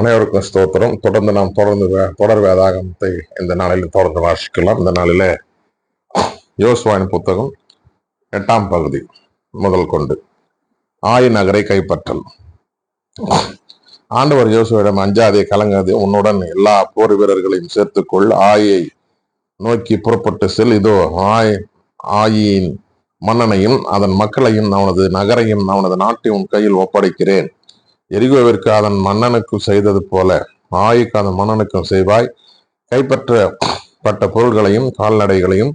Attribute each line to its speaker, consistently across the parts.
Speaker 1: அனைவருக்கும் ஸ்தோத்திரம். தொடர்ந்து நாம் தொடர்ந்து வே- தொடர் வேதாகமத்தை இந்த நாளில் தொடர்ந்து வாசிக்கலாம். இந்த நாளில் யோசுவாயின் புத்தகம் எட்டாம் பகுதி முதல் கொண்டு. ஆயு நகரை கைப்பற்றல். ஆண்டவர் யோசுவிடம் அஞ்சாதே கலங்காதே உன்னுடன் எல்லா போர் வீரர்களையும் சேர்த்துக்கொள். ஆயை நோக்கி புறப்பட்டு செல். இதோ ஆய் ஆயின் மன்னனையும் அதன் மக்களையும் அவனது நகரையும் அவனது நாட்டை உன் கையில் ஒப்படைக்கிறேன். எரிகோவிற்கு அதன் மன்னனுக்கு செய்தது போல ஆய்க்கு அதன் மன்னனுக்கும் செய்வாய். கைப்பற்றப்பட்ட பொருள்களையும் கால்நடைகளையும்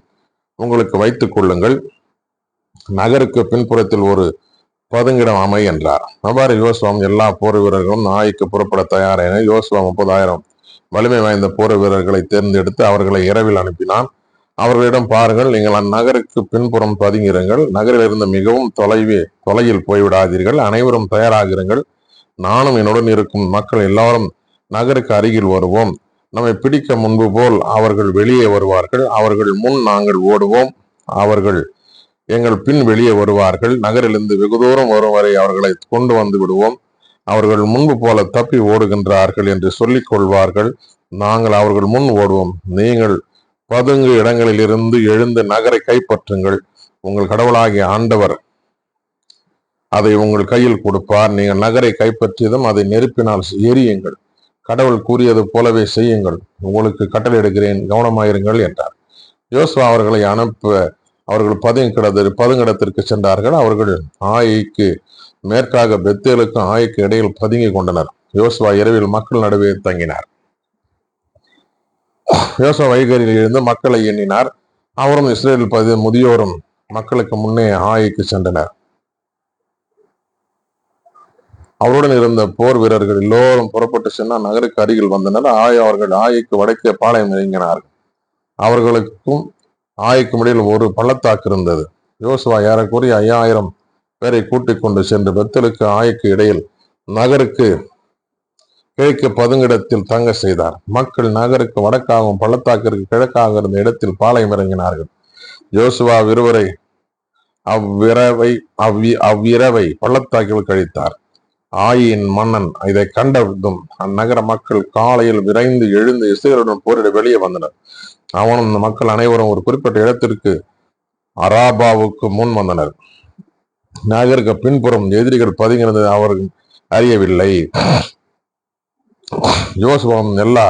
Speaker 1: உங்களுக்கு வைத்துக் கொள்ளுங்கள். நகருக்கு பின்புறத்தில் ஒரு பதுங்கிடம் அமை என்றார். அவ்வாறு யோசுவாம் எல்லா போர் வீரர்களும் நாய்க்கு புறப்பட தயாரென யோசுவா முப்பதாயிரம் வலிமை வாய்ந்த போர் வீரர்களை தேர்ந்தெடுத்து அவர்களை இரவில் அனுப்பினான். அவர்களிடம் பாருங்கள் நீங்கள் அந்நகருக்கு பின்புறம் பதுங்கிருங்கள். நகரிலிருந்து மிகவும் தொலைவே தொலையில் போய்விடாதீர்கள். அனைவரும் தயாராகிருங்கள் நானும் என்னுடன் இருக்கும் மக்கள் எல்லாரும் நகருக்கு அருகில் வருவோம். நம்மை பிடிக்க முன்பு போல் அவர்கள் வெளியே வருவார்கள். அவர்கள் முன் நாங்கள் ஓடுவோம். அவர்கள் எங்கள் பின் வெளியே வருவார்கள். நகரிலிருந்து வெகு தூரம் வரும் வரை அவர்களை கொண்டு வந்து விடுவோம். அவர்கள் முன்பு போல தப்பி ஓடுகின்றார்கள் என்று சொல்லிக் கொள்வார்கள். நாங்கள் அவர்கள் முன் ஓடுவோம். நீங்கள் பதுங்கு இடங்களில் இருந்து எழுந்து நகரை கைப்பற்றுங்கள். உங்கள் கடவுளாகிய ஆண்டவர் அதை உங்கள் கையில் கொடுப்பார். நீங்கள் நகரை கைப்பற்றியதும் அதை நெருப்பினால் எரியுங்கள். கடவுள் கூறியது போலவே செய்யுங்கள். உங்களுக்கு கட்டளையிடுகிறேன் கவனமாயிருங்கள் என்றார். யோசுவா அவர்களை அனுப்ப அவர்கள் பதுங்கிட பதுங்கிடத்திற்கு சென்றார்கள். அவர்கள் ஆய்க்கு மேற்காக பெத்தேலுக்கும் ஆய்க்கு இடையில் பதுங்கி கொண்டனர். யோசுவா இரவில் மக்கள் நடுவே தங்கினார். யோசுவா வைகரில் இருந்து மக்களை எண்ணினார். அவரும் இஸ்ரேல் பதி முதியோரும் மக்களுக்கு முன்னே ஆய்க்கு சென்றனர். அவருடன் இருந்த போர் வீரர்கள் எல்லோரும் புறப்பட்டு சென்று நகருக்கு அருகில் வந்தனர். ஆய் அவர்கள் ஆய்க்கு வடக்கே பாளையம் இறங்கினார்கள் அவர்களுக்கும் ஆய்க்கும் இடையில் ஒரு பள்ளத்தாக்கு இருந்தது. யோசுவா ஏறக்குறைய ஐயாயிரம் பேரை கூட்டிக் கொண்டு சென்று பெத்தலுக்கு ஆய்க்கு இடையில் நகருக்கு கிழக்கு பதுங்கிடத்தில் தங்க செய்தார். மக்கள் நகருக்கு வடக்காகவும் பள்ளத்தாக்கிற்கு கிழக்காக இருந்த இடத்தில் பாளையம் இறங்கினார்கள். யோசுவா விறுவரை அவ்விரவை அவ்வி அவ்விரவை பள்ளத்தாக்கில் கழித்தார். ஆயின் மன்னன் இதை கண்டதும் அந்நகர மக்கள் காலையில் விரைந்து எழுந்து இசையருடன் போரிட வெளியே வந்தனர். அவனும் இந்த மக்கள் அனைவரும் ஒரு குறிப்பிட்ட இடத்திற்கு அராபாவுக்கு முன் வந்தனர். நகருக்கு பின்புறம் எதிரிகள் பதுங்கினது அவர்கள் அறியவில்லை. யோசுவாவும் எல்லா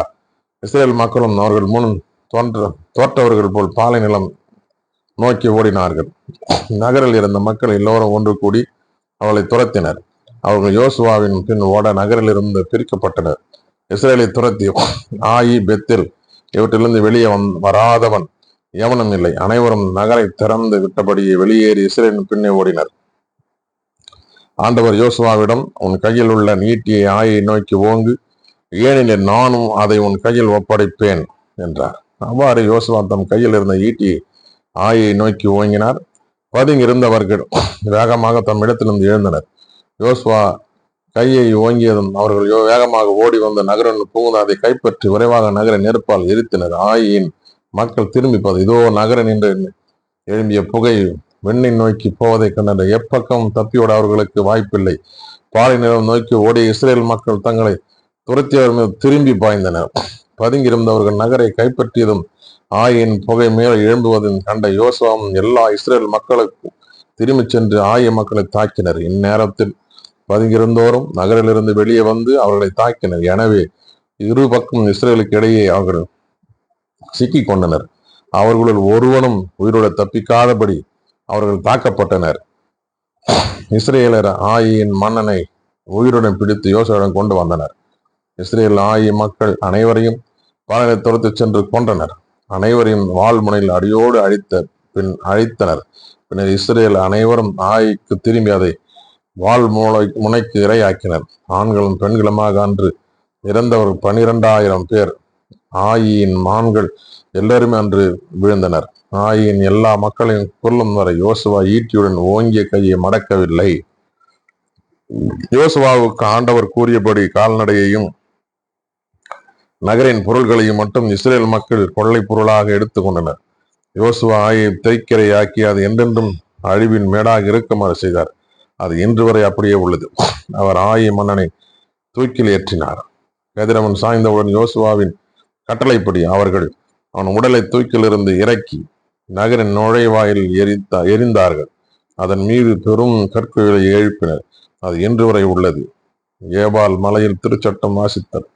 Speaker 1: இஸ்ரேல் மக்களும் அவர்கள் முன் தோன்ற தோற்றவர்கள் போல் பாலை நிலம் நோக்கி ஓடினார்கள். நகரில் இருந்த மக்கள் எல்லோரும் ஒன்று கூடி அவளை துரத்தினர். அவர்கள் யோசுவாவின் பின் ஓட நகரிலிருந்து பிரிக்கப்பட்டனர். இஸ்ரேலை துரத்தி ஆயி பெத்தில் இவற்றிலிருந்து வெளியே வந் வராதவன் எவனும் இல்லை. அனைவரும் நகரை திறந்து விட்டபடியே வெளியேறி இஸ்ரேலின் பின்னே ஓடினர். ஆண்டவர் யோசுவாவிடம் உன் கையில் உள்ள நீட்டியை ஆயை நோக்கி ஓங்கு. ஏனெனில் நானும் அதை உன் கையில் ஒப்படைப்பேன் என்றார். அவ்வாறு யோசுவா தம் கையில் இருந்த ஈட்டியை ஆயை நோக்கி ஓங்கினார். பதுங்கியிருந்தவர்கள் வேகமாக தம் இடத்திலிருந்து எழுந்தனர். யோசுவா கையை ஓங்கியதும் அவர்கள் யோ- வேகமாக ஓடி வந்த நகரன் புகுந்து அதை கைப்பற்றி விரைவாக நகர நெருப்பால் எரித்தனர். ஆயின் மக்கள் திரும்பி பார்த்து இதோ நகரன் என்று எழும்பிய புகை வெண்ணை நோக்கி போவதை கண்டனர். எப்பக்கம் தப்பியோட அவர்களுக்கு வாய்ப்பில்லை. பாலை நிலம் நோக்கி ஓடிய இஸ்ரேல் மக்கள் தங்களை துரத்தியவர் மீது திரும்பி பாய்ந்தனர். பதுங்கியிருந்தவர்கள் நகரை கைப்பற்றியதும் ஆயின் புகை மேலே எழும்புவதும் கண்ட யோசுவாவும் எல்லா இஸ்ரேல் மக்களுக்கும் திரும்பிச் சென்று ஆய மக்களை தாக்கினர். இந்நேரத்தில் பதுங்கியிருந்தோரும் நகரிலிருந்து வெளியே வந்து அவர்களை தாக்கினர். எனவே இரு பக்கம் இஸ்ரேலுக்கு இடையே அவர்கள் சிக்கிக் கொண்டனர். அவர்களுள் ஒருவனும் உயிரோட தப்பிக்காதபடி அவர்கள் தாக்கப்பட்டனர். இஸ்ரேலர் ஆயின் மன்னனை உயிருடன் பிடித்து யோசனையுடன் கொண்டு வந்தனர். இஸ்ரேல் ஆயி மக்கள் அனைவரையும் பாலனை துரத்துச் சென்று கொன்றனர். அனைவரையும் வாழ்முனையில் அடியோடு அழித்த பின் அழித்தனர். பின்னர் இஸ்ரேல் அனைவரும் ஆய்க்கு திரும்பி அதை வாள் மூளை முனைக்கு இரையாக்கினர். ஆண்களும் பெண்களுமாக அன்று இறந்தவர்கள் பனிரெண்டாயிரம் பேர். ஆயியின் மான்கள் எல்லாருமே அன்று விழுந்தனர். ஆயின் எல்லா மக்களையும் கொல்லும் வரை யோசுவா ஈட்டியுடன் ஓங்கிய கையை மடக்கவில்லை. யோசுவாவுக்கு ஆண்டவர் கூறியபடி கால்நடையையும் நகரின் பொருள்களையும் மட்டும் இஸ்ரேல் மக்கள் கொள்ளை பொருளாக எடுத்துக்கொண்டனர் யோசுவா ஆயை தைக்கரையாக்கி அது என்றென்றும் அழிவின் மேடாக இருக்குமாறு செய்தார். அது இன்று வரை அப்படியே உள்ளது. அவர் ஆயி மன்னனை தூக்கில் ஏற்றினார். கதிரவன் சாய்ந்தவுடன் யோசுவாவின் கட்டளைப்படி அவர்கள் அவன் உடலை தூக்கிலிருந்து இறக்கி நகரின் நுழைவாயில் எரித்தா எரிந்தார்கள். அதன் மீது பெரும் கற்குகளை எழுப்பினர். அது இன்று வரை உள்ளது. ஏபால் மலையில் திருச்சட்டம் வாசித்தர்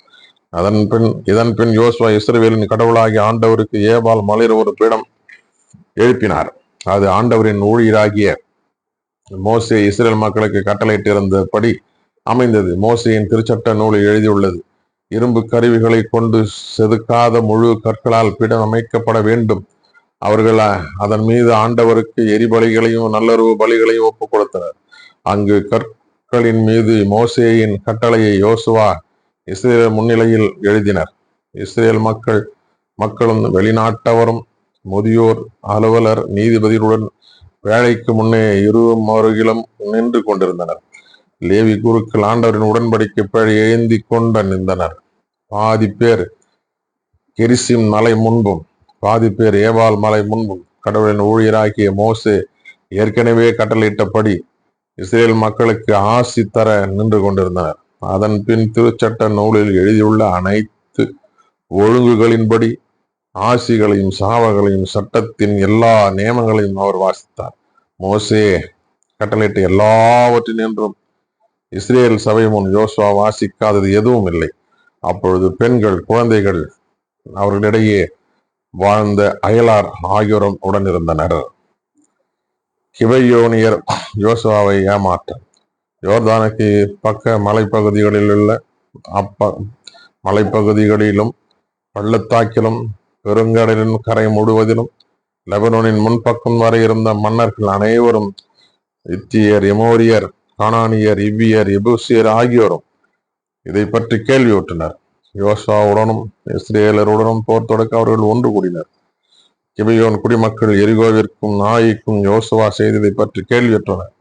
Speaker 1: அதன் பின் இதன் பின் யோசுவா இஸ்ரவேலின் கடவுளாகிய ஆண்டவருக்கு ஏபால் மலையில் ஒரு பீடம் எழுப்பினார். அது ஆண்டவரின் ஊழியராகிய மோசே இஸ்ரேல் மக்களுக்கு கட்டளையிட்டிருந்தபடி அமைந்தது. மோசையின் திருச்சட்ட நூலில் எழுதியுள்ளது. இரும்பு கருவிகளை கொண்டு செதுக்காத முழு கற்களால் பிடம் அமைக்கப்பட வேண்டும். அவர்கள் அதன் மீது ஆண்டவருக்கு எரிபலிகளையும் நல்லுறவு பலிகளையும் ஒப்புக் கொடுத்தனர். அங்கு கற்களின் மீது மோசேயின் கட்டளையை யோசுவா இஸ்ரேல் முன்னிலையில் எழுதினர். இஸ்ரேல் மக்கள் மக்களும் வெளிநாட்டவரும் முதியோர் அலுவலர் நீதிபதிகளுடன் வேலைக்கு முன்னே இரு அருகிலும் நின்று கொண்டிருந்தனர். லேவி குருக்கள் ஆண்டவரின் உடன்படிக்கை பழி ஏந்தி கொண்டு நின்றனர். பாதி பேர் கெரிசிம் மலை முன்பும் பாதி பேர் ஏவால் மலை முன்பும் கடவுளின் ஊழியராகிய மோசே ஏற்கனவே கட்டளையிட்டபடி இஸ்ரேல் மக்களுக்கு ஆசி தர நின்று கொண்டிருந்தனர். அதன் பின் திருச்சட்ட நூலில் எழுதியுள்ள அனைத்து ஒழுங்குகளின்படி ஆசிகளையும் சாவகளையும் சட்டத்தின் எல்லா நியமங்களையும் அவர் வாசித்தார். மோசே கட்டளையிட்ட எல்லாவற்றினின்றும் இஸ்ரேல் சபை முன் யோசுவா வாசிக்காதது எதுவும் இல்லை. அப்பொழுது பெண்கள் குழந்தைகள் அவர்களிடையே வாழ்ந்த அயலார் ஆகியோரும் உடன் இருந்தனர் கிபையோனியர் யோசுவாவை ஏமாற்ற யோர்தானுக்கு பக்க மலைப்பகுதிகளில் உள்ள அப்ப மலைப்பகுதிகளிலும் பள்ளத்தாக்கிலும் பெருங்கடலின் கரை முழுவதிலும் லெபனோனின் முன்பக்கம் வரை இருந்த மன்னர்கள் அனைவரும் இத்தியர் எமோரியர் கானானியர் இவ்வியர் எபுசியர் ஆகியோரும் இதை பற்றி கேள்வியுற்றனர் யோசுவாவுடனும் இஸ்ரேலருடனும் போர் தொடக்க அவர்கள் ஒன்று கூடினர். கிபியோன் குடிமக்கள் எரிகோவிற்கும் நாய்க்கும் யோசுவா செய்ததை பற்றி கேள்வியுற்றனர்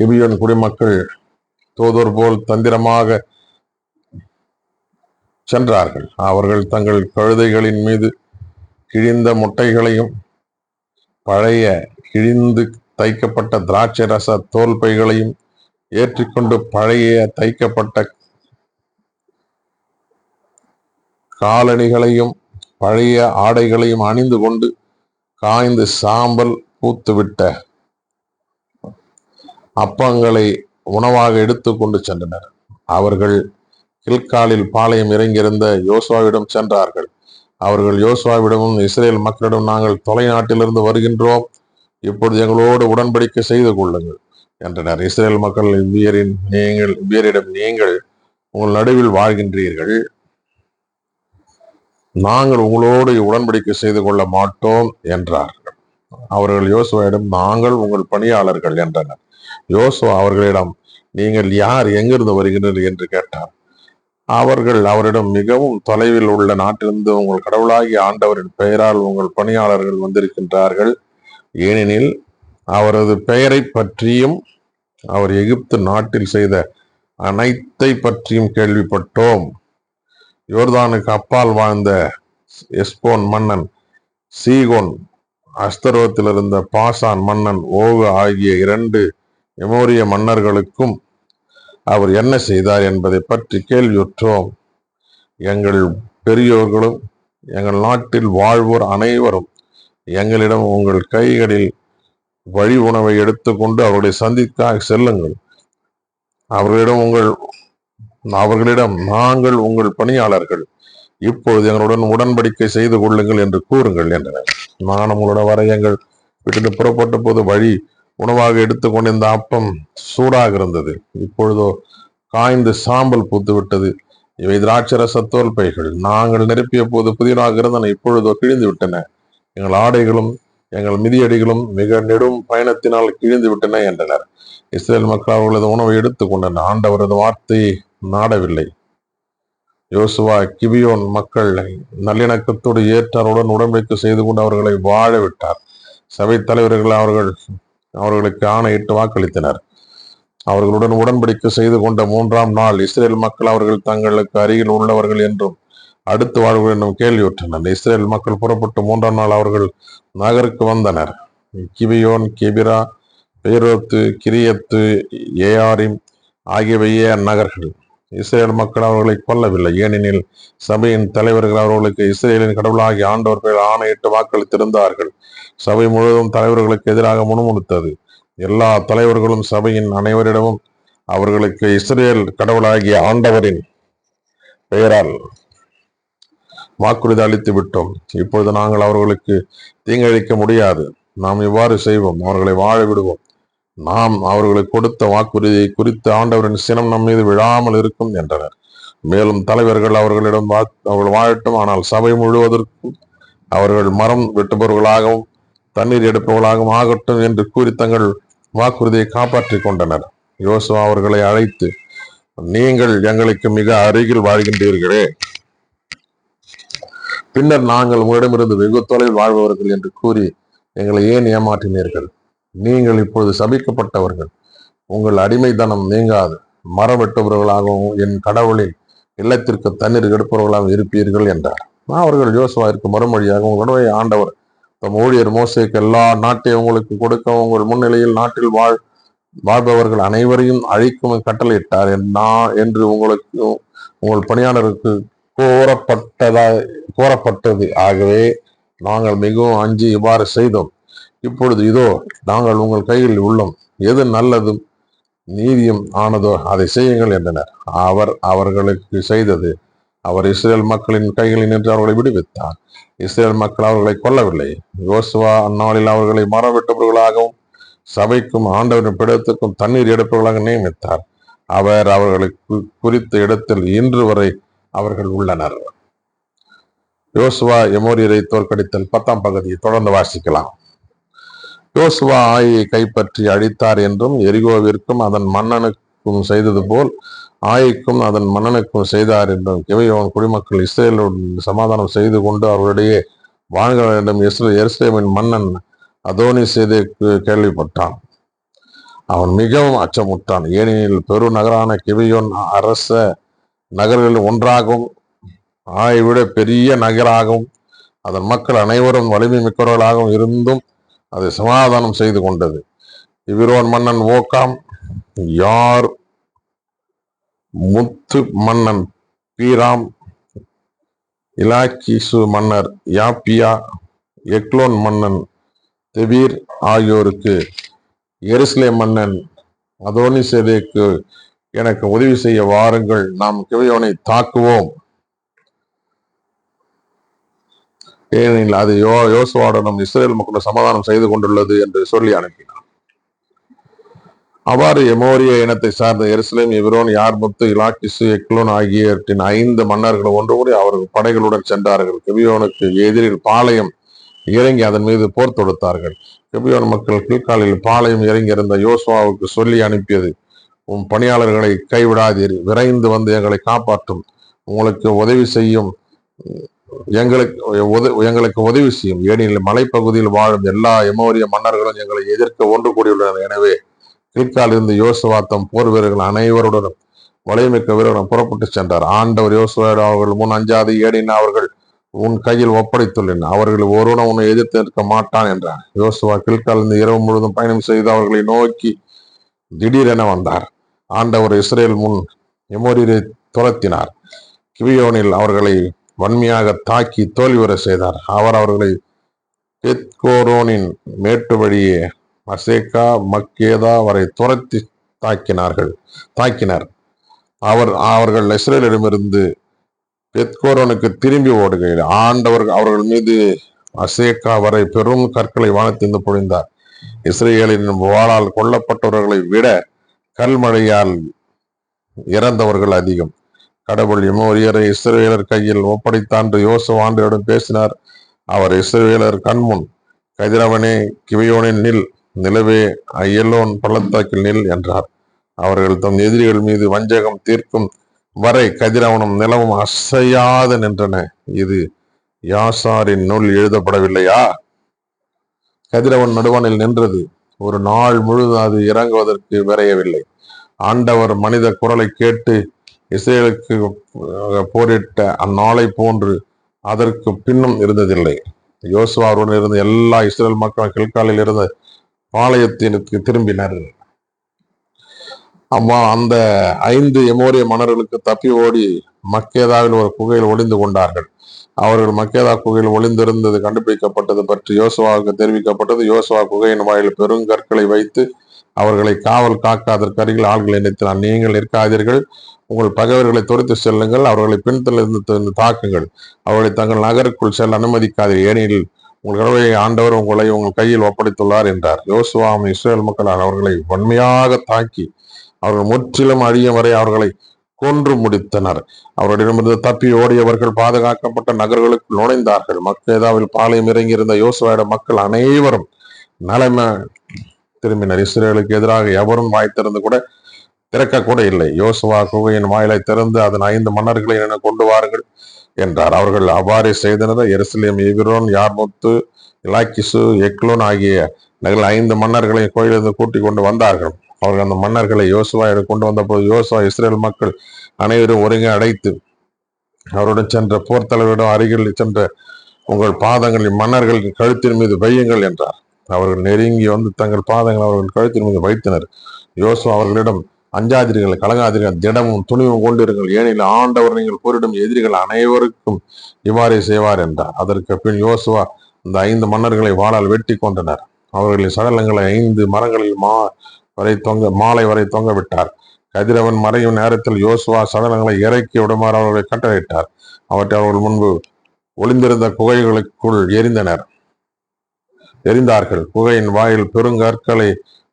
Speaker 1: கிபியோன் குடிமக்கள் தோதோர் போல் தந்திரமாக சென்றார்கள். அவர்கள் தங்கள் கழுதைகளின் மீது கிழிந்த முட்டைகளையும் பழைய கிழிந்து தைக்கப்பட்ட திராட்சை ரச தோல் பைகளையும் ஏற்றிக்கொண்டு பழைய தைக்கப்பட்ட காலணிகளையும் பழைய ஆடைகளையும் அணிந்து கொண்டு காய்ந்து சாம்பல் பூத்துவிட்ட அப்பங்களை உணவாக எடுத்துக்கொண்டு சென்றனர். அவர்கள் கில்காலில் பாளையம் இறங்கியிருந்த யோசுவாவிடம் சென்றார்கள். அவர்கள் யோசுவாவிடமும் இஸ்ரேல் மக்களிடம் நாங்கள் தொலைநாட்டிலிருந்து வருகின்றோம். இப்பொழுது எங்களோடு உடன்படிக்கை செய்து கொள்ளுங்கள் என்றனர். இஸ்ரேல் மக்கள் இவ்வியரின் நீங்கள் இவ்வியரிடம் நீங்கள் உங்கள் நடுவில் வாழ்கின்றீர்கள். நாங்கள் உங்களோடு உடன்படிக்கை செய்து கொள்ள மாட்டோம் என்றார்கள். அவர்கள் யோசுவாவிடம் நாங்கள் உங்கள் பணியாளர்கள் என்றனர். யோசுவா அவர்களிடம் நீங்கள் யார் எங்கிருந்து வருகிறீர்கள்? என்று கேட்டார். அவர்கள் அவரிடம் மிகவும் தொலைவில் உள்ள நாட்டிலிருந்து உங்கள் கடவுளாகிய ஆண்டவரின் பெயரால் உங்கள் பணியாளர்கள் வந்திருக்கின்றார்கள். ஏனெனில் அவரது பெயரை பற்றியும் அவர் எகிப்து நாட்டில் செய்த அனைத்தை பற்றியும் கேள்விப்பட்டோம். யோர்தானுக்கு அப்பால் வாழ்ந்த எஸ்போன் மன்னன் சீகோன் அஸ்தரோத்தில் இருந்த பாசான் மன்னன் ஓகு ஆகிய இரண்டு எமோரிய மன்னர்களுக்கும் அவர் என்ன செய்தார் என்பதை பற்றி கேள்வியுற்றோம். எங்கள் பெரியோர்களும் எங்கள் நாட்டில் வாழ்வோர் அனைவரும் எங்களிடம் உங்கள் கைகளில் வழி உணவை எடுத்துக்கொண்டு அவர்களை சந்திக்க செல்லுங்கள். அவர்களிடம் உங்கள் அவர்களிடம் நாங்கள் உங்கள் பணியாளர்கள். இப்பொழுது எங்களுடன் உடன்படிக்கை செய்து கொள்ளுங்கள் என்று கூறுங்கள் என்றனர். நான் உங்களோட வர எங்கள் வீட்டிற்கு புறப்பட்ட போது வழி உணவாக எடுத்துக்கொண்டு இந்த அப்பம் சூடாக இருந்தது இப்பொழுதோ காய்ந்து சாம்பல் பூத்துவிட்டது. இவை திராட்சரச தோல் பைகள். நாங்கள் நிரப்பிய போது புதினாக இருந்தன. இப்பொழுதோ கிழிந்து விட்டன எங்கள் ஆடைகளும் எங்கள் மிதியடிகளும் மிக நெடும் பயணத்தினால் கிழிந்து விட்டன என்றனர். இஸ்ரேல் மக்கள் அவர்களது உணவை எடுத்துக்கொண்டனர். ஆண்டவரது வார்த்தையை நாடவில்லை. யோசுவா கிபியோன் மக்கள் நல்லிணக்கத்தோடு ஏற்றாருடன் உடன்படிக்கை செய்து கொண்டு அவர்களை வாழ விட்டார். சபை தலைவர்கள் அவர்கள் அவர்களுக்கு ஆணையிட்டு வாக்களித்தனர். அவர்களுடன் உடன்படிக்கை செய்து கொண்ட மூன்றாம் நாள் இஸ்ரேல் மக்கள் அவர்கள் தங்களுக்கு அருகில் உள்ளவர்கள் என்றும் அடுத்து வாழ்வுகள் என்னும் கேள்வியுற்றனர் இஸ்ரேல் மக்கள் புறப்பட்டு மூன்றாம் நாள் அவர்கள் நகருக்கு வந்தனர். கிபியோன் கிபிரா பெயரோத்து கிரியத்து ஏஆரிம் ஆகியவையே அந்நகர்கள் இஸ்ரேல் மக்கள் அவர்களை கொல்லவில்லை. ஏனெனில் சபையின் தலைவர்கள் அவர்களுக்கு இஸ்ரேலின் கடவுளாகி ஆண்டவர்கள் ஆணையிட்டு வாக்களித்திருந்தார்கள். சபை முழுவதும் தலைவர்களுக்கு எதிராக முணுமுணுத்தது. எல்லா தலைவர்களும் சபையின் அனைவரிடமும் அவர்களுக்கு இஸ்ரேல் கடவுளாகிய ஆண்டவரின் பெயரால் வாக்குறுதி அளித்து விட்டோம். இப்பொழுது நாங்கள் அவர்களுக்கு தீங்கழிக்க முடியாது. நாம் இவ்வாறு செய்வோம். அவர்களை வாழ விடுவோம். நாம் அவர்களுக்கு கொடுத்த வாக்குறுதியை குறித்து ஆண்டவரின் சினம் நம் மீது விழாமல் இருக்கும் என்றனர். மேலும் தலைவர்கள் அவர்களிடம் வா- அவர்கள் வாழட்டும். ஆனால் சபை முழுவதற்கும் அவர்கள் மரம் வெட்டுபவர்களாகவும் தண்ணீர் எடுப்பவர்களாகவும் ஆகட்டும் என்று கூறி தங்கள் வாக்குறுதியை காப்பாற்றிக் கொண்டனர். யோசுவா அவர்களை அழைத்து நீங்கள் எங்களுக்கு மிக அருகில் வாழ்கின்றீர்களே. பின்னர் நாங்கள் உங்களிடமிருந்து வெகு தொலைவில் வாழ்பவர்கள் என்று கூறி எங்களை ஏன் ஏமாற்றினீர்கள்? நீங்கள் இப்பொழுது சபிக்கப்பட்டவர்கள். உங்கள் அடிமைத்தனம் நீங்காது. மரம் வெட்டுபவர்களாகவும் என் கடவுளின் இல்லத்திற்கு தண்ணீர் எடுப்பவர்களாகவும் இருப்பீர்கள் என்றார். அவர்கள் யோசுவாவிற்கு மறுமொழியாக உங்களுடைய ஆண்டவர் தம் ஊழியர் மோசேக்கு எல்லா நாட்டையும் உங்களுக்கு கொடுக்க உங்கள் முன்னிலையில் நாட்டில் வாழ் வாழ்பவர்கள் அனைவரையும் அழிக்கும் கட்டளையிட்டார். நான் என்று உங்களுக்கு உங்கள் பணியாளருக்கு கோரப்பட்டதா கோரப்பட்டது. ஆகவே நாங்கள் மிகவும் அஞ்சு இவ்வாறு செய்தோம். இப்பொழுது இதோ நாங்கள் உங்கள் கையில் உள்ளோம். எது நல்லதும் நீதியும் ஆனதோ அதை செய்யுங்கள் என்றனர். அவர் அவர்களுக்கு செய்தது அவர் இஸ்ரேல் மக்களின் கைகளில் நின்று அவர்களை விடுவித்தார். இஸ்ரேல் மக்கள் அவர்களை கொல்லவில்லை. யோசுவா அந்நாளில் அவர்களை மரவெட்டவர்களாகவும் சபைக்கும் ஆண்டவரின் பிடத்துக்கும் தண்ணீர் எடுப்பவர்களாக நியமித்தார். அவர் அவர்களை குறித்த இடத்தில் இன்று வரை அவர்கள் உள்ளனர். யோசுவா எமோரியரை தோற்கடித்தல் பத்தாம் பகுதியை தொடர்ந்து வாசிக்கலாம். யோசுவா ஆயை கைப்பற்றி அழித்தார் என்றும் எரிகோவிற்கும் அதன் மன்னனுக்கும் செய்தது போல் ஆய்க்கும் அதன் மன்னனுக்கும் செய்தார் என்றும் கிவையோன் குடிமக்கள் இஸ்ரேலுடன் சமாதானம் செய்து கொண்டு அவர்களிடையே வாழ்க வேண்டும். இஸ்ரேல் எருசலேமின் மன்னன் அதோனி செய்து கேள்விப்பட்டான். அவன் மிகவும் அச்சமுற்றான் ஏனெனில் பெரு நகரான கிவியோன் அரச நகர்களில் ஒன்றாகவும் ஆயை விட பெரிய நகராகவும் அதன் மக்கள் அனைவரும் வலிமை மிக்கவர்களாகவும் இருந்தும் அதை சமாதானம் செய்து கொண்டது. இவ்விரோன் மன்னன் ஓக்காம் யார் முத்து மன்னன்? பீராம் இலாக்கிசு மன்னர் யாப்பியா எக்லோன் மன்னன் தெபீர் ஆகியோருக்கு எருசலே மன்னன் அதோனி அதோனிசேதேக்கு எனக்கு உதவி செய்ய வாருங்கள் நாம் கிவையோனை தாக்குவோம். ஏனெனில் அது யோ யோசுவாடனும் இஸ்ரேல் மக்களும் சமாதானம் செய்து கொண்டுள்ளது என்று சொல்லி அனுப்பினார். அவ்வாறு எமோரிய இனத்தை சார்ந்த எருசலேம் எபிரோன் யார்முத்து இலாக்கிசு எக்லோன் ஆகியவற்றின் ஐந்து மன்னர்கள் ஒன்று கூடி அவர்கள் படைகளுடன் சென்றார்கள். கெபியோனுக்கு எதிரில் பாளையம் இறங்கி அதன் மீது போர் தொடுத்தார்கள். கிபியோன் மக்கள் கீழ்காலில் பாளையம் இறங்கி இருந்த யோசுவாவுக்கு சொல்லி அனுப்பியது உம் பணியாளர்களை கைவிடாதீர் விரைந்து வந்து எங்களை காப்பாற்றும். உங்களுக்கு உதவி செய்யும் எங்களுக்கு உத- எங்களுக்கு உதவி செய்யும். ஏனெனில் மலைப்பகுதியில் வாழும் எல்லா எமோரிய மன்னர்களும் எங்களை எதிர்க்க ஒன்று கூடியுள்ளனர். எனவே கில்கால் இருந்து யோசுவா தம் போர் வீரர்கள் அனைவருடனும் வலைமிக்க வீரர்களும் புறப்பட்டு சென்றார். ஆண்டவர் யோசுவாவிடம் அவர்கள் முன் அஞ்சாது ஏடின அவர்கள் உன் கையில் ஒப்படைத்துள்ளேன். அவர்கள் ஒருவனும் உன்னை எதிர்த்து நிற்க மாட்டான் என்றார். யோசுவா கில்கால் இருந்து இரவு முழுவதும் பயணம் செய்து அவர்களை நோக்கி திடீரென வந்தார். ஆண்டவர் இஸ்ரேல் முன் எமோரியரை துரத்தினார். கிவியோனில் அவர்களை வன்மையாக தாக்கி தோல்வியுற செய்தார். அவர் அவர்களை பெத்கோரோனின் மேட்டு வழியே மசேக்கா மக்கேதா வரை துரத்தி தாக்கினார்கள். தாக்கினர். அவர் அவர்கள் இஸ்ரேலிடமிருந்து பெத்கோரனுக்கு திரும்பி ஓடுகையில் ஆண்டவர் அவர்கள் மீது அசேக்கா வரை பெரும் கற்களை வானத்திந்து பொழிந்தார். இஸ்ரேலின் வாழால் கொல்லப்பட்டவர்களை விட கல்மழையால் இறந்தவர்கள் அதிகம். கடவுள் எமோரியரை இஸ்ரேலர் கையில் ஒப்படைத்தாண்டு ஆண்டையுடன் பேசினார். அவர் இஸ்ரேலர் கண்முன் கதிரவனே கிவையோனின் நில் நிலவே அயலோன் பள்ளத்தாக்கில் நில் என்றார். அவர்கள் தம் எதிரிகள் மீது வஞ்சகம் தீர்க்கும் வரை கதிரவனும் நிலவும் அசையாது நின்றன. இது யாசாரின் நூல் எழுதப்படவில்லையா? கதிரவன் நடுவனில் நின்றது. ஒரு நாள் முழுதும் அது இறங்குவதற்கு விரையவில்லை. ஆண்டவர் மனித குரலை கேட்டு இஸ்ரேலுக்கு போரிட்ட அந்நாளை போன்று அதற்கு பின்னும் இருந்ததில்லை. யோசுவாருடன் இருந்த எல்லா இஸ்ரேல் மக்களும் கில்காலில் இருந்த பாளையத்தினுக்கு திரும்பினர். அம்மா அந்த ஐந்து எமோரிய மன்னர்களுக்கு தப்பி ஓடி மக்கேதாவில் ஒரு குகையில் ஒளிந்து கொண்டார்கள். அவர்கள் மக்கேதா குகையில் ஒளிந்திருந்தது கண்டுபிடிக்கப்பட்டது பற்றி யோசுவாவுக்கு தெரிவிக்கப்பட்டது. யோசுவா குகையின் வாயில் பெருங்கற்களை வைத்து அவர்களை காவல் காக்காதற்கு அருகில் ஆள்களை நிறுத்தினார் நீங்கள் இருக்காதீர்கள் உங்கள் பகைவர்களை துரைத்து செல்லுங்கள். அவர்களை பின்தலிருந்து தாக்குங்கள். அவர்களை தங்கள் நகருக்குள் செல்ல அனுமதிக்காதீர்கள். ஏனெனில் உங்கள் கடவுளை ஆண்டவர் உங்களை உங்கள் கையில் ஒப்படைத்துள்ளார் என்றார். யோசுவாம் இஸ்ரேல் மக்களால் அவர்களை வன்மையாக தாக்கி அவர்கள் முற்றிலும் அழியும் வரை அவர்களை கொன்று முடித்தனர். அவர்களிடமிருந்து தப்பி ஓடியவர்கள் பாதுகாக்கப்பட்ட நகர்களுக்கு நுழைந்தார்கள். மக்கேதாவில் பாளையம் இறங்கியிருந்த யோசுவாயிட மக்கள் அனைவரும் நலம திரும்பினர். இஸ்ரேலுக்கு எதிராக எவரும் வாய் திறந்து கூட திறக்க கூட இல்லை. யோசுவா குகையின் வாயிலை திறந்து அதன் ஐந்து மன்னர்களை என கொண்டு வாருங்கள். என்றார். அவர்கள் அவ்வாறே செய்தனர் எருசலேம் எபிரோன் யார்முத்து இலாக்கிசு எக்லோன் ஆகிய நகரில் ஐந்து மன்னர்களை கோயிலிருந்து கூட்டிக் கொண்டு வந்தார்கள். அவர்கள் அந்த மன்னர்களை யோசுவா கொண்டு வந்தபோது யோசுவா இஸ்ரேல் மக்கள் அனைவரும் ஒருங்கே அடைத்து அவருடன் சென்ற போர்த்தலைவரிடம் அருகில் சென்ற உங்கள் பாதங்களில் மன்னர்கள் கழுத்தின் மீது வையுங்கள் என்றார். அவர்கள் நெருங்கி வந்து தங்கள் பாதங்கள் அவர்கள் கழுத்தின் மீது வைத்தனர். யோசுவா அவர்களிடம் அஞ்சாதிரிகள் கலங்காதிரிகள் திடமும் துணிவும் கொண்டிருங்கள். ஏனில் ஆண்டவர் நீங்கள் போரிடும் எதிரிகள் அனைவருக்கும் இவ்வாறே செய்வார் என்றார். அதற்கு பின் யோசுவா இந்த ஐந்து மன்னர்களை வாழால் வெட்டி கொண்டனர் அவர்களின் சடலங்களை ஐந்து மரங்களில் மா வரை தொங்க மாலை வரை தொங்க விட்டார். கதிரவன் மறையும் நேரத்தில் யோசுவா சடலங்களை இறக்கி விடுமாறு அவர்களை கட்டளையிட்டார். அவற்றை அவர்கள் முன்பு ஒளிந்திருந்த குகைகளுக்குள் எரிந்தனர் எரிந்தார்கள் குகையின் வாயில் பெருங்கற்களை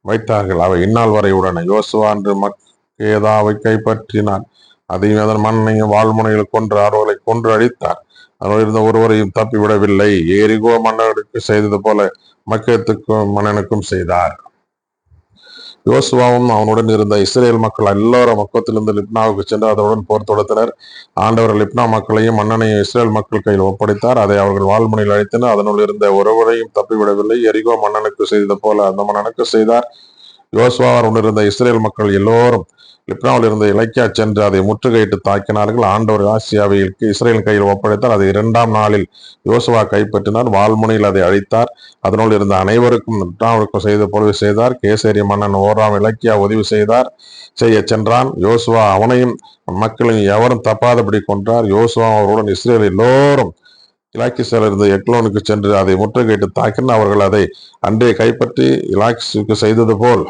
Speaker 1: வைத்தார்கள். அவை இந்நாள் வரை உடனே யோசுவான்று மக்கேதாவை கைப்பற்றினார் அதையும் அதன் மண்ணையும் வாழ்முனையில் கொன்று அவர்களை கொன்று அழித்தார். அவர்கள் இருந்த ஒருவரையும் தப்பிவிடவில்லை. ஏரிகோ மன்னர்களுக்கு செய்தது போல மக்கத்துக்கும் மன்னனுக்கும் செய்தார். யோசுவாவும் அவனுடன் இருந்த இஸ்ரேல் மக்கள் எல்லோரும் மக்கத்திலிருந்து லிப்னாவுக்கு சென்று அதனுடன் போர் தொடுத்தனர். ஆண்டவர் லிப்னா மக்களையும் மன்னனையும் இஸ்ரேல் மக்கள் கையில் ஒப்படைத்தார். அதை அவர்கள் வாழ்முனையில் அழைத்தனர். அதனுள் இருந்த ஒருவரையும் தப்பிவிடவில்லை. எரிகோ மன்னனுக்கு செய்தது போல அந்த மன்னனுக்கு செய்தார். யோசுவா அவருடன் இருந்த இஸ்ரேல் மக்கள் எல்லோரும் லிப்னாவில் இருந்த இலக்கியா சென்று அதை முற்றுகையிட்டு தாக்கினார்கள். ஆண்டவர் ஆசியாவில் இஸ்ரேல் கையில் ஒப்படைத்தார். அதை இரண்டாம் நாளில் யோசுவா கைப்பற்றினார். வால்முனையில் அதை அழித்தார். அதனுள் இருந்த அனைவருக்கும் லிப்னாவிற்கும் செய்த பொழுது செய்தார். கேசரி மன்னன் ஓராம் இலக்கியா உதவி செய்தார். செய்ய சென்றான். யோசுவா அவனையும் மக்களையும் எவரும் தப்பாதபடி கொன்றார். யோசுவா அவருடன் இஸ்ரேல் எல்லோரும் இலாக்கிஸில் இருந்த எக்லோனுக்கு சென்று அதை முற்றுகையிட்டு தாக்கின அவர்கள் அதை அன்றே கைப்பற்றி இலாக்கிஸுக்கு செய்தது போல்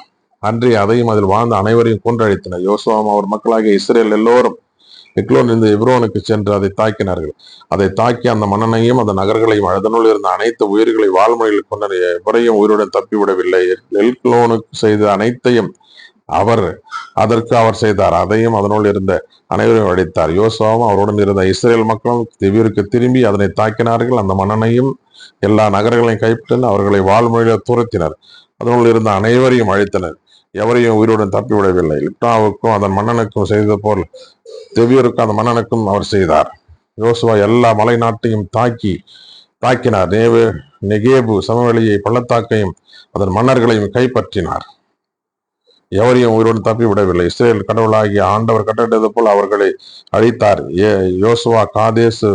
Speaker 1: அன்றி அதையும் அதில் வாழ்ந்த அனைவரையும் கொன்றழித்தனர் யோசுவாம் அவர் மக்களாகிய இஸ்ரேல் எல்லோரும் எக்லோன் இருந்து இப்ரோனுக்கு சென்று அதை தாக்கினார்கள். அதை தாக்கி அந்த மன்னனையும் அந்த நகர்களையும் அதனுள் இருந்த அனைத்து உயிர்களை வாழ்மொழியில் கொண்ட எவரையும் உயிருடன் தப்பிவிடவில்லை. எல்க்லோனுக்கு செய்த அனைத்தையும் அவர் அதற்கு அவர் செய்தார். அதையும் அதனுள் இருந்த அனைவரையும் அடித்தார். யோசுவாவும் அவருடன் இருந்த இஸ்ரேல் மக்களும் திவிற்கு திரும்பி அதனை தாக்கினார்கள். அந்த மன்னனையும் எல்லா நகரங்களையும் கைப்பற்றினர் அவர்களை வாழ்மொழியில் துரத்தினர். அதனுள் இருந்த அனைவரையும் அழைத்தனர். எவரையும் உயிருடன் தப்பிவிடவில்லை லிப்டாவுக்கும் அதன் மன்னனுக்கும் செய்தது போல் தெவியருக்கும் அந்த மன்னனுக்கும் அவர் செய்தார். யோசுவா எல்லா மலை நாட்டையும் தாக்கி தாக்கினார். நேவு நெகேபு சமவெளியை பள்ளத்தாக்கையும் அதன் மன்னர்களையும் கைப்பற்றினார். எவரையும் உயிருடன் தப்பி விடவில்லை. இஸ்ரேல் கடவுளாகிய ஆண்டவர் கட்டட்டது போல் அவர்களை அழித்தார். ஏ யோசுவா காதேசு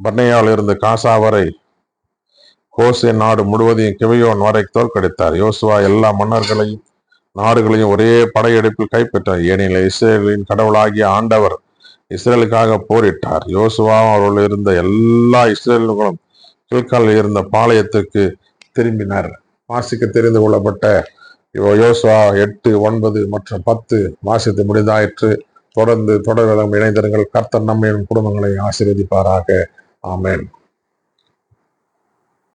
Speaker 1: பண்ணையால் இருந்து காசா வரை கோசே நாடு முழுவதையும் கிவையோன் வரை தோற்கடித்தார். யோசுவா எல்லா மன்னர்களையும் நாடுகளையும் ஒரே படையெடுப்பில் கைப்பற்றார் ஏனெனில் இஸ்ரேலின் கடவுளாகிய ஆண்டவர் இஸ்ரேலுக்காக போரிட்டார். யோசுவா அவர்கள் இருந்த எல்லா இஸ்ரேல்களும் கில்காலில் இருந்த பாளையத்திற்கு திரும்பினர். வாசிக்க தெரிந்து கொள்ளப்பட்ட யோசுவா எட்டு ஒன்பது மற்றும் பத்து வாசித்து முடிந்தாயிற்று. தொடர்ந்து தொடர்களும் இணைந்திருங்கள். கர்த்தர் நம்மையும் குடும்பங்களை ஆசீர்வதிப்பாராக. ஆமேன்.